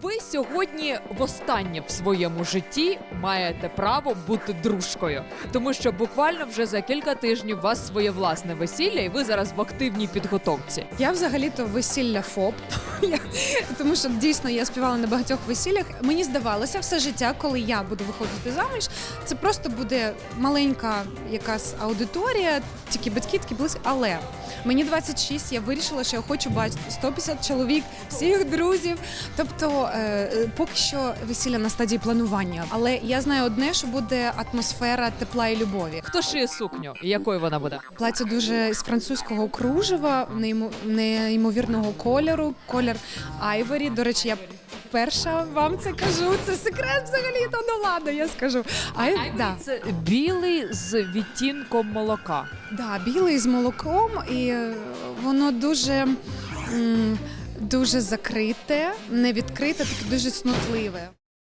Ви сьогодні востаннє в своєму житті маєте право бути дружкою, тому що буквально вже за кілька тижнів у вас своє власне весілля, і ви зараз в активній підготовці. Я взагалі-то весілля ФОП, Я- тому що дійсно я співала на багатьох весіллях. Мені здавалося все життя, коли я буду виходити заміж, це просто буде маленька якась аудиторія, тільки батьки, тільки близькі. Але мені 26, я вирішила, що я хочу бачити 150 чоловік, всіх друзів. Тобто, е, поки що весілля на стадії планування. Але я знаю одне, що буде атмосфера тепла і любові. Хто шиє сукню і якою вона буде? Плаття дуже з французького кружева, неймо- неймовірного кольору, колір айворі. До речі, я перша вам це кажу. Це секрет взагалі, то ну ладно, я скажу. Ай, да, Це білий з відтінком молока. да, білий з молоком, і е, воно дуже. м, Дуже закрите, не відкрите, таке дуже снутливе.